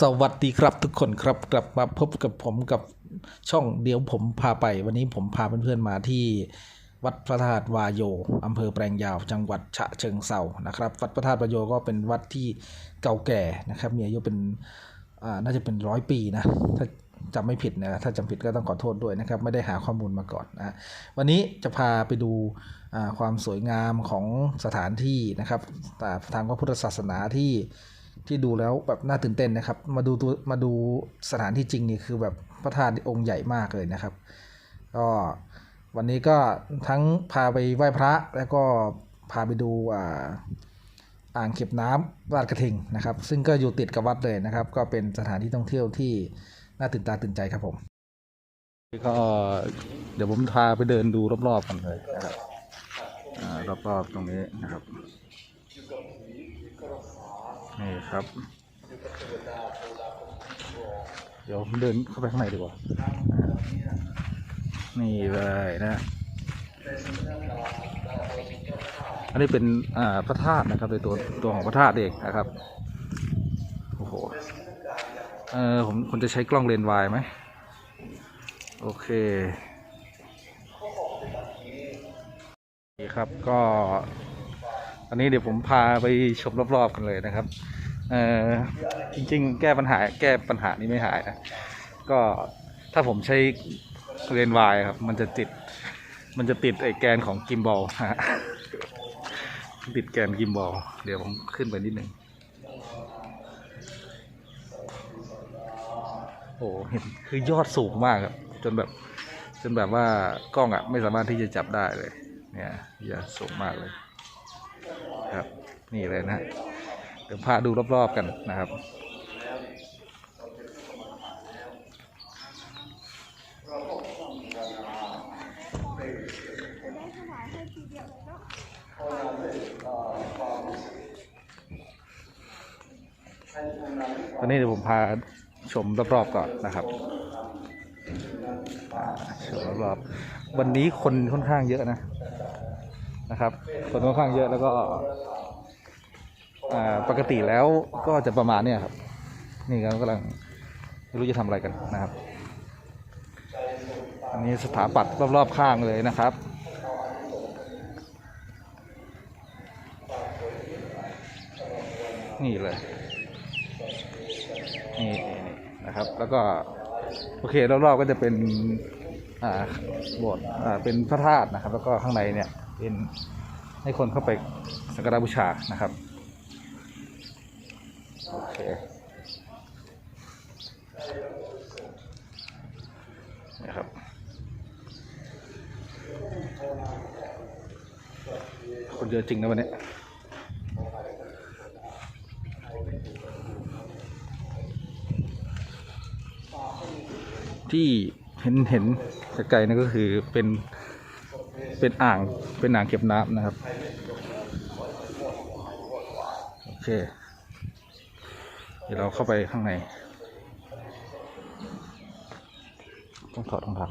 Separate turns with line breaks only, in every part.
สวัสดีครับทุกคนครับกลับมาพบกับผมกับช่องเดี๋ยวผมพาไป วันนี้ผมพาเพื่อนๆมาที่วัดพระธาตุวายโยอำเภอแปลงยาวจังหวัดฉะเชิงเซานะครับ วัดพระธาตุวายโยก็เป็นวัดที่เก่าแก่นะครับ มีอายุเป็นน่าจะเป็นร้อยปีนะถ้าจำไม่ผิดนะถ้าจำผิดก็ต้องขอโทษด้วยนะครับ ไม่ได้หาข้อมูลมาก่อนนะวันนี้จะพาไปดูความสวยงามของสถานที่นะครับแต่ทางพระพุทธศาสนาที่ ที่ดูแล้วแบบน่าตื่นเต้นนะครับ มาดูตัวมาดูสถานที่จริงนี่คือแบบพระธาตุองค์ใหญ่มากเลยนะครับ ก็วันนี้ก็ทั้งพาไปไหว้พระแล้วก็พาไปดูอ่าอ่างเก็บน้ำลาดกระทิงนะครับ ซึ่งก็อยู่ติดกับวัดเลยนะครับ ก็เป็นสถานที่ท่องเที่ยวที่น่าตื่นตาตื่นใจครับผมก็เดี๋ยวผมพาไปเดินดูรอบๆกันเลยนะครับรอบๆตรงนี้นะครับ นี่ครับ เดี๋ยวผมเดินเข้าไปข้างในดีกว่า นี่เลยนะ อันนี้เป็นพระธาตุนะครับเป็นตัวตัวของพระธาตุเองนะครับ โอ้โห เออผมผมจะใช้กล้องเลนส์วายไหม โอเคนี่ครับก็อันนี้เดี๋ยวผมพาไปชมรอบๆกันเลยนะครับ เออจริง ๆ แก้ปัญหาแก้ปัญหานี้ไม่หายนะก็ถ้าผมใช้เลนส์วายครับ มันจะติด มันจะติดไอแกนของกิมบอลฮะติดแกนกิมบอลเดี๋ยวผมขึ้นไปนิดหนึ่งโอ้เห็นคือยอดสูงมากครับ จนแบบ จนแบบว่ากล้องอะไม่สามารถที่จะจับได้เลย เนี่ยยอดสูงมากเลย ครับ นี่เลยนะฮะ เดี๋ยวพาดูรอบๆกันนะครับตอนนี้เดี๋ยวผมพาชมรอบๆก่อนนะครับชมรอบๆวันนี้คนค่อนข้างเยอะนะนะครับ คนค่อนข้างเยอะแล้วก็ ปกติแล้วก็จะประมาณเนี้ยครับ นี่ก็กำลังไม่รู้จะทำอะไรกันนะครับ อันนี้สถาปัตย์รอบๆข้างเลยนะครับนี่เลยนี่นี่นี่นะครับ แล้วก็ โอเครอบๆก็จะเป็นอ่าโบสถ์อ่าเป็นพระธาตุนะครับ แล้วก็ข้างในเนี่ยเป็นให้คนเข้าไปสักการะบูชานะครับ โอเคนะครับคนเยอะจริงนะวันนี้ที่เห็นเห็นไกลๆนั่นก็คือเป็นเป็นอ่างเป็นอ่างเก็บน้ำนะครับ โอเค เดี๋ยวเราเข้าไปข้างใน ต้องถอดรองเท้า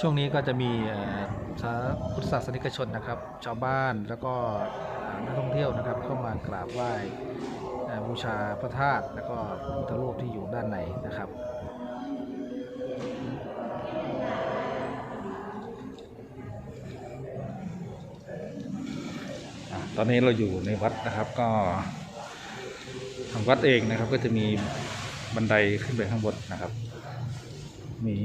ช่วงนี้ก็จะมีเอ่อสาพุทธศาสนิกชนนะครับ ชาวบ้านแล้วก็นักท่องเที่ยวนะครับเข้ามากราบไหว้บูชาพระธาตุแล้วก็พุทธรูปที่อยู่ด้านในนะครับตอนนี้เราอยู่ในวัดนะครับก็ทางวัดเองนะครับก็จะมีบันไดขึ้นไปข้างบนนะครับ มี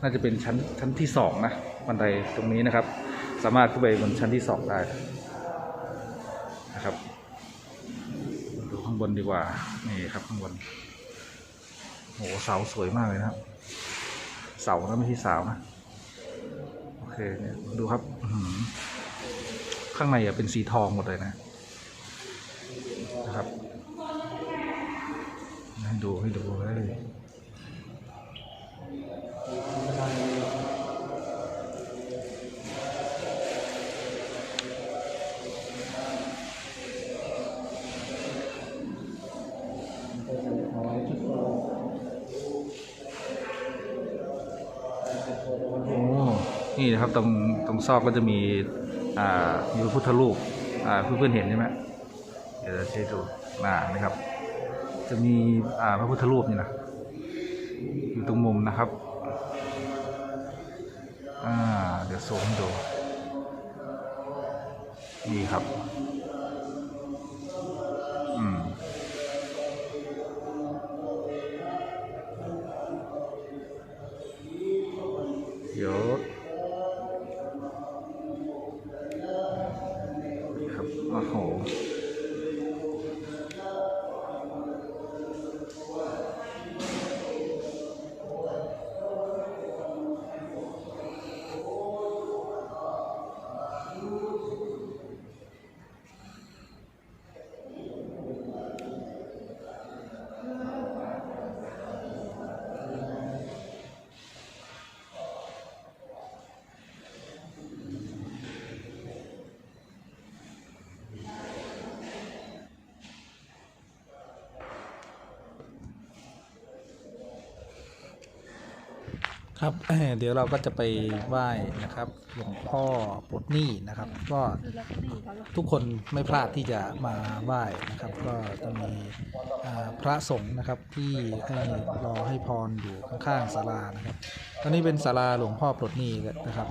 น่าจะเป็นชั้นชั้นที่สองนะบันไดตรงนี้นะครับ สามารถขึ้นไปบนชั้นที่สองได้นะครับดูข้างบนดีกว่านี่ครับข้างบนโหเสาสวยมากเลยนะครับ เสานะไม่ใช่สาวนะโอเคเนี่ยดูครับข้างในอะเป็นสีทองหมดเลยนะนะครับให้ดูให้ดูเลย นี่นะครับตรงตรงซอกก็จะมีอ่ามีพระพุทธรูปอ่าเพื่อนๆเห็นใช่ไหมเดี๋ยวจะให้ดูอ่านะครับ จะมีอ่าพระพุทธรูปนี่นะอยู่ตรงมุมนะครับอ่าเดี๋ยวซูมดูนี่ครับ ครับเดี๋ยวเราก็จะไปไหว้นะครับหลวงพ่อปลดหนี้นะครับ ก็ทุกคนไม่พลาดที่จะมาไหว้นะครับ ก็จะมีพระสงฆ์นะครับที่ให้รอให้พรอยู่ข้างๆศาลานะครับ ตอนนี้เป็นศาลาหลวงพ่อปลดหนี้นะครับ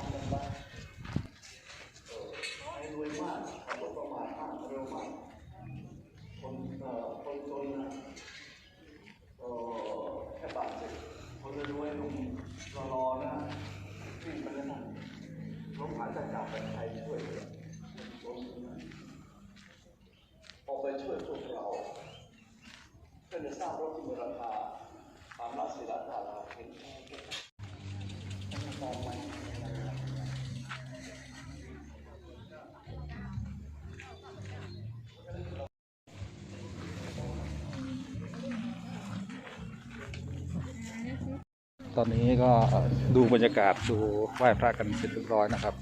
ออกไปช่วยพวกเรา เพื่อจะสร้างรถที่มีราคาตามราศีราคาเราเห็น
ตอนนี้ก็ดูบรรยากาศดูไหว้พระกันเสร็จเรียบร้อยนะครับ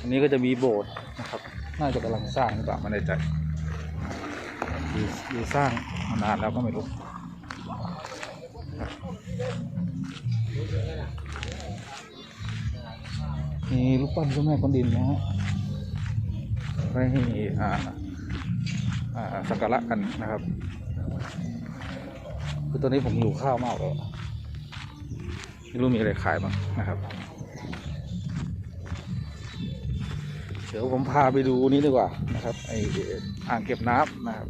อันนี้ก็จะมีโบสถ์นะครับ น่าจะกำลังสร้างหรือเปล่าไม่แน่ใจหรือหรือสร้าง นานแล้วก็ไม่รู้ครับมีรูปปั้นเจ้าแม่กวนดินนะฮะไว้ให้อ่าอ่าสักการะกันนะครับ คือตอนนี้ผมหิวข้าวมากเลยไม่รู้มีอะไรขายบ้างนะครับ เดี๋ยวผมพาไปดูนี้ดีกว่านะครับ ไออ่างเก็บน้ำนะครับ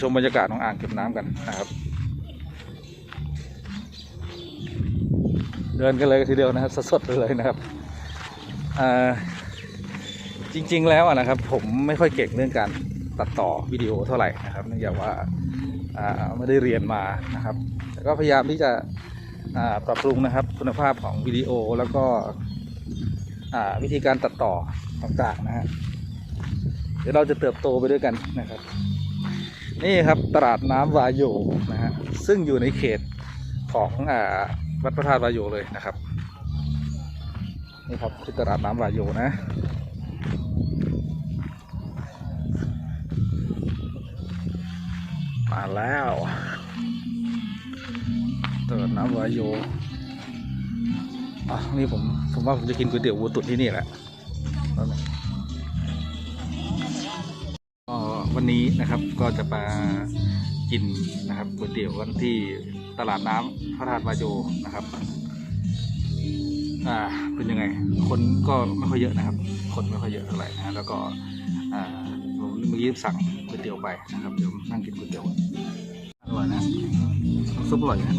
ชมบรรยากาศของอ่างเก็บน้ำกันนะครับ เดินกันเลยทีเดียวนะครับสดๆไปเลยนะครับจริง ๆ แล้วนะครับ ผมไม่ค่อยเก่งเรื่องการตัดต่อวิดีโอเท่าไหร่นะครับเนื่องจากว่าไม่ได้เรียนมานะครับ แต่ก็พยายามที่จะปรับปรุงนะครับคุณภาพของวิดีโอแล้วก็วิธีการตัดต่อต่างๆนะฮะเดี๋ยวเราจะเติบโตไปด้วยกันนะครับ นี่ครับตลาดน้ำวายโยนะฮะซึ่งอยู่ในเขตของอ่าวัดพระธาตุวายโยเลยนะครับ นี่ครับคือตลาดน้ำวายโยนะมาแล้วตลาดน้ำวายโยอะนี่ผมผมว่าผมจะกินก๋วยเตี๋ยววัวตุ๋นที่นี่แหละ วันนี้นะครับก็จะมากินนะครับก๋วยเตี๋ยวกันที่ตลาดน้ำพระธาตุวายโยนะครับอ่าเป็นยังไง คนก็ไม่ค่อยเยอะนะครับ คนไม่ค่อยเยอะเท่าไหร่นะแล้วก็อ่าผมเมื่อกี้สั่งก๋วยเตี๋ยวไปนะครับเดี๋ยวนั่งกินก๋วยเตี๋ยวอร่อยนะซุปอร่อยนะ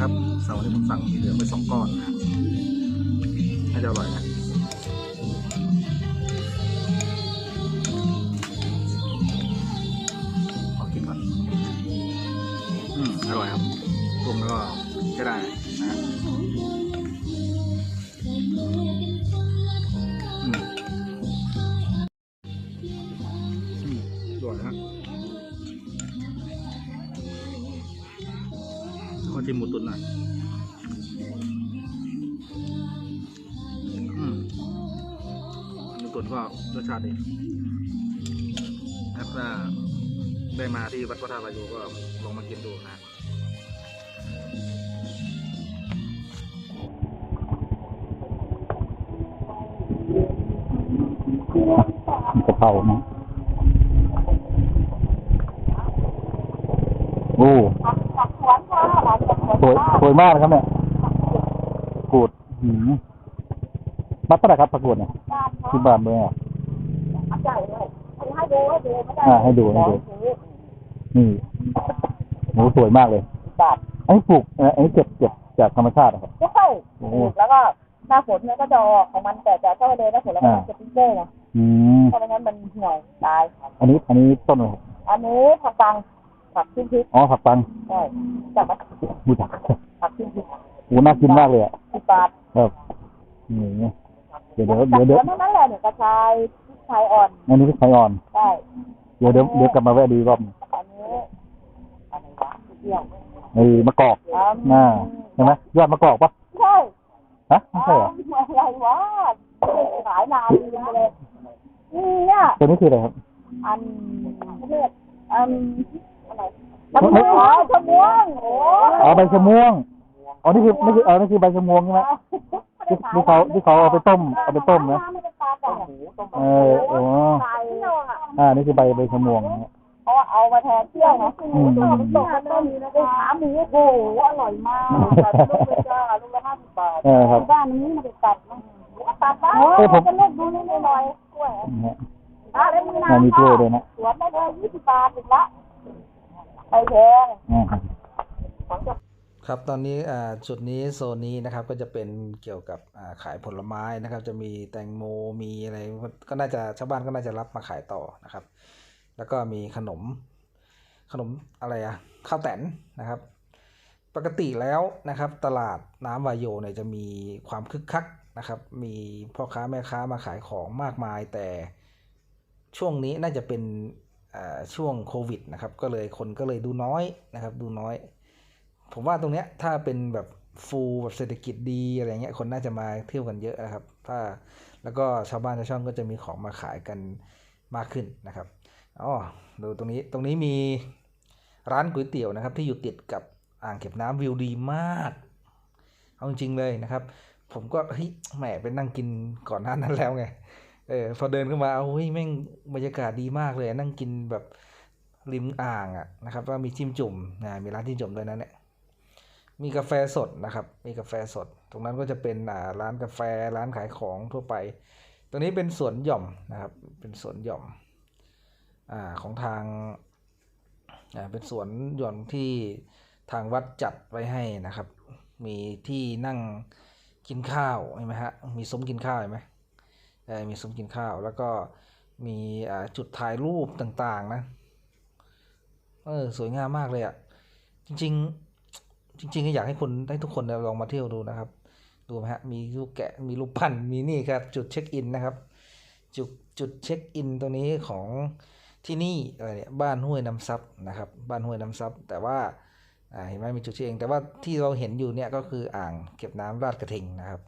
นะครับเสาร์นี้ผมสั่งเหลืองไปสองก้อนนะน่าจะอร่อยนะขอกินก่อนอืมอร่อยครับปรุงแล้วก็ใช้ได้นะ รสชาติดีถ้าได้มาที่วัดพระธาตุวายโยก็ลองมากินดูนะ
กะเพรานะโอ้สวยสวยมากนะครับเนี่ยกูดหืมมัดเท่าไหร่ครับผักกูดเนี่ยที่บานเลยอะ
ใช่เลยให้ดูให้ดูไม่ได้
อ่า ให้ดูให้ดู นี่โหสวยมากเลย
บาท
อันนี้ปลูกเอ่ออันนี้เก็บเก็บจากธรรมชาตินะครับ
ใช่
โอ้โห
แล้วก็หน้าฝนเนี่ยก็จะออกของมันแต่จะเข้าเลยหน้าฝนแล้วก็จะปิ้งเก้นะ
อืม
เพราะไม่งั้นมันห่วยตาย
อันนี้อันนี้ต้นอะไรครับ
อันนี้ผักปังผักชิ้นพริก
อ๋อผักปัง
ใช่จากมะ
รู้จัก
ผักชิ้นพริก
โอ้น่ากินมากเลยอะ
สิบบาท
ครับนี่เดี๋ยวเดี๋ยวเดี๋ยวเดี๋ยว
เท่านั้นแหละเนี่ยกระชายพริก ไทยอ่อน
อันนี้คือไข่อ่อน
ใช่
เดี๋ยวเดี๋ยวเดี๋ยวกลับมาแวะดูอีกรอบหนึ่ง
อันนี้อะไรวะเที่ยว
ไอ้มะกอก
อืม
น่าใช่ไหมยอดมะกอกปะ
ใช่
ฮะไม่ใช่เหรอ
อะไรวะขายนานเลยนี่เนี่ย
ตัวนี้คืออะไรครับ
อันเรียกอันอะไรชะม่วงอ๋อชะม่วงโอ้
อ๋อใบชะม่วงอ๋อนี่คือนี่คืออ๋อนี่คือใบชะม่วงใช่ไหมที่ที่เขาที่เขาเอาไปต้มเอาไปต้มนะ
ไม่ได้ปลาแต่หมูต้ม
เอออ๋อ
ไก่เที่ยวอะ
อ่า นี่คือใบใบชะม่วงนะฮะ
เพราะว่าเอามาแทนเที่ยวนะ
อืม
ต้มต้มมันต้มเลยขาหมูโอ้โหอร่อยมากตัดลูกเลยจ้าลูกละห้าสิบบาท
เออครับ
บ้านนี้มันไปตัดนะตัดบ้าง
เออผม
จะเล็กดูนิดหน่อยกล้วย
นะฮะ
อะแล้วมึง
อ่ามีกล้วยด้วยนะ
สวนได้เลยยี่สิบบาทถึงละไปแพง
อ่า
ครับ ครับตอนนี้อ่าจุดนี้โซนนี้นะครับก็จะเป็นเกี่ยวกับขายผลไม้นะครับ จะมีแตงโมมีอะไรก็น่าจะชาวบ้านก็น่าจะรับมาขายต่อนะครับ แล้วก็มีขนมขนมอะไรอะข้าวแตนนะครับ ปกติแล้วนะครับ ตลาดน้ำวายโยเนี่ยจะมีความคึกคักนะครับ มีพ่อค้าแม่ค้ามาขายของมากมาย แต่ช่วงนี้น่าจะเป็นช่วงโควิดนะครับ ก็เลยคนก็เลยดูน้อยนะครับ ดูน้อย ผมว่าตรงเนี้ยถ้าเป็นแบบฟูแบบเศรษฐกิจดีอะไรเงี้ยคนน่าจะมาเที่ยวกันเยอะนะครับ ถ้าแล้วก็ชาวบ้านชาวช่องก็จะมีของมาขายกันมากขึ้นนะครับอ๋อดูตรงนี้ตรงนี้มีร้านก๋วยเตี๋ยวนะครับ ที่อยู่ติดกับอ่างเก็บน้ำวิวดีมากเอาจริงเลยนะครับ ผมก็เฮ้ยแหมไปนั่งกินก่อนหน้านั้นแล้วไงเออพอเดินเข้ามาโอ้ยแม่งบรรยากาศดีมากเลยนั่งกินแบบริมอ่างอะนะครับว่ามีจิ้มจุ่มนะมีร้านจิ้มจุ่มด้วยนะเนี่ย มีกาแฟสดนะครับ มีกาแฟสด ตรงนั้นก็จะเป็นร้านกาแฟร้านขายของทั่วไป ตรงนี้เป็นสวนหย่อมนะครับ เป็นสวนหย่อมอของทางเป็นสวนหย่อมที่ทางวัดจัดไว้ให้นะครับ มีที่นั่งกินข้าวเห็นไหมฮะ มีซุ้มกินข้าวเห็นไหมมีซุ้มกินข้าว แล้วก็มีจุดถ่ายรูปต่างๆนะ เออสวยงามมากเลยอะ่ะ จริง ๆ จริงๆก็อยากให้คนให้ทุกคนลองมาเที่ยวดูนะครับ ดูไหมฮะ มีลูกแกะ มีรูปปั้นมีนี่ครับ จุดเช็คอินนะครับ จุดจุดเช็คอินตรงนี้ของที่นี่อะไรเนี่ยบ้านห้วยน้ำซับนะครับ บ้านห้วยน้ำซับแต่ว่าอ่าเห็นไหมมีจุดเช็คอินแต่ว่าที่เราเห็นอยู่เนี่ยก็คืออ่างเก็บน้ำราดกระทิงนะครับ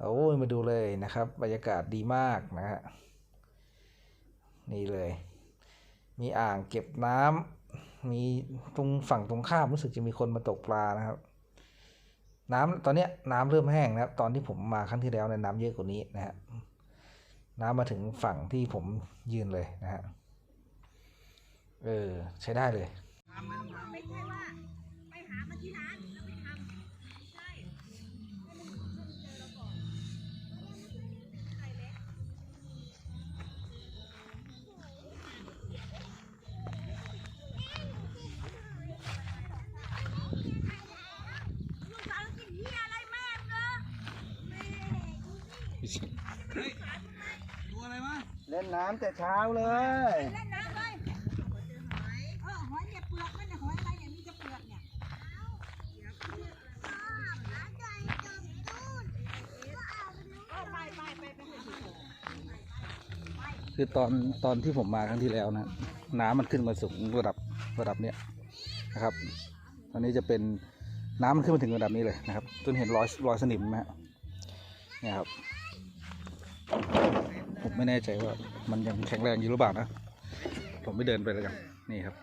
โอ้ยมาดูเลยนะครับ บรรยากาศดีมากนะฮะนี่เลย มีอ่างเก็บน้ำ มีตรงฝั่งตรงข้ามรู้สึกจะมีคนมาตกปลานะครับ น้ำตอนเนี้ยน้ำเริ่มแห้งนะครับ ตอนที่ผมมาครั้งที่แล้วเนี่ยน้ำเยอะกว่านี้นะฮะน้ำมาถึงฝั่งที่ผมยืนเลยนะฮะเออใช้ได้เลย
นน้ำ
แต่เช้าเลย
เล่นน้ำเลยเออหอยเนี่ยเปลือกมันเนี่ยหอยอะไรเนี่ยมีจะเปลือกเนี่ยเอาไปไปไปไปให้ดู
คือตอนตอนที่ผมมาครั้งที่แล้วนะ น้ำมันขึ้นมาสูงระดับระดับเนี้ยนะครับ ตอนนี้จะเป็นน้ำมันขึ้นมาถึงระดับนี้เลยนะครับ จนเห็นรอยรอยสนิมไหมฮะเนี่ยครับ ผมไม่แน่ใจว่ามันยังแข็งแรงอยู่หรือเปล่านะ ผมไม่เดินไปแล้วกัน นี่ครับ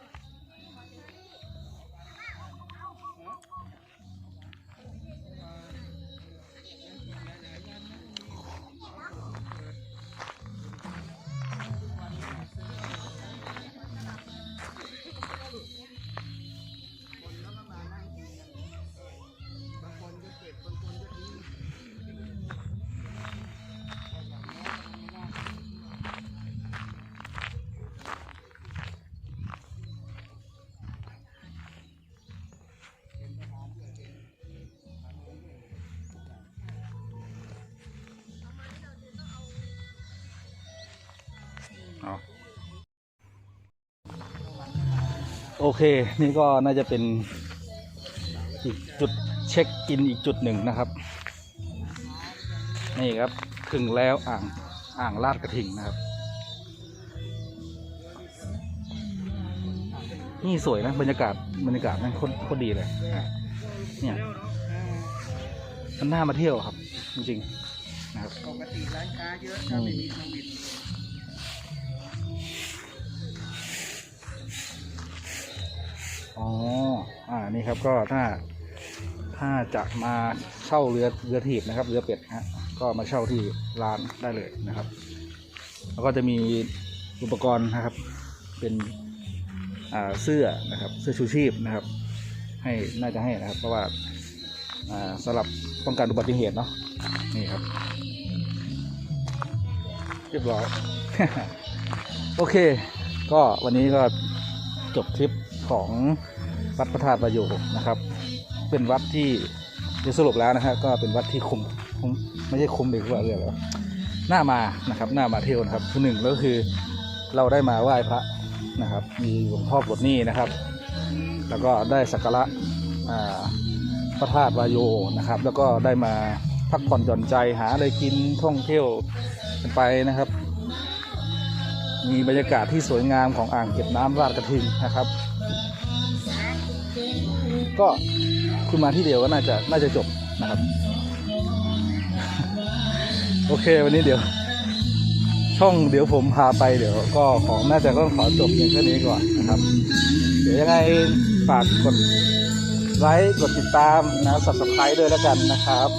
โอเค นี่ก็น่าจะเป็นอีกจุดเช็คอินอีกจุดหนึ่งนะครับ นี่ครับถึงแล้วอ่างอ่างลาดกระทิงนะครับ นี่สวยนะบรรยากาศบรรยากาศนั่นโคตรโคตรดีเลยเนี่ยมันน่ามาเที่ยวครับ จริงๆนะครับ
ปกติร้านค้าเยอะถ้าไม่มีโควิด
อ๋อ อ่า นี่ครับก็ถ้า ถ้าจะมาเช่าเรือเรือถีบนะครับ เรือเป็ดฮะ ก็มาเช่าที่ร้านได้เลยนะครับ แล้วก็จะมีอุปกรณ์นะครับ เป็นอ่าเสื้อนะครับ เสื้อชูชีพนะครับ ให้น่าจะให้นะครับ เพราะว่าอ่าสำหรับป้องกันอุบัติเหตุเนาะ นี่ครับ เรียบร้อย โอเค ก็วันนี้ก็จบทริป ของวัดพระธาตุประโยนะครับ เป็นวัดที่โดยสรุปแล้วนะฮะก็เป็นวัดที่คุ้มคุมไม่ใช่คุ้มหรือว่าเรื่องอะไรวะน่ามานะครับหน่ามาเที่ยวนะครับคือหนึ่งก็คือเราได้มาไหว้พระนะครับ มีหลวงพ่อบทนี่นะครับ แล้วก็ได้สักการะพระธาตุวายโยนะครับ แล้วก็ได้มาพักผ่อนหย่อนใจหาอะไรกินท่องเที่ยวกันไปนะครับ มีบรรยากาศที่สวยงามของอ่างเก็บน้ำราดกระทิงนะครับ ก็คุณมาที่เดียวก็น่าจะน่าจะจบนะครับ โอเควันนี้เดี๋ยว ช่องเดี๋ยวผมพาไปเดี๋ยว ก็ขอน่าจะต้องขอจบเพียงแค่นี้ก่อนนะครับ เดี๋ยวยังไงฝากกดไลค์กดติดตามนะสับสไครต์ด้วยแล้วกันนะครับ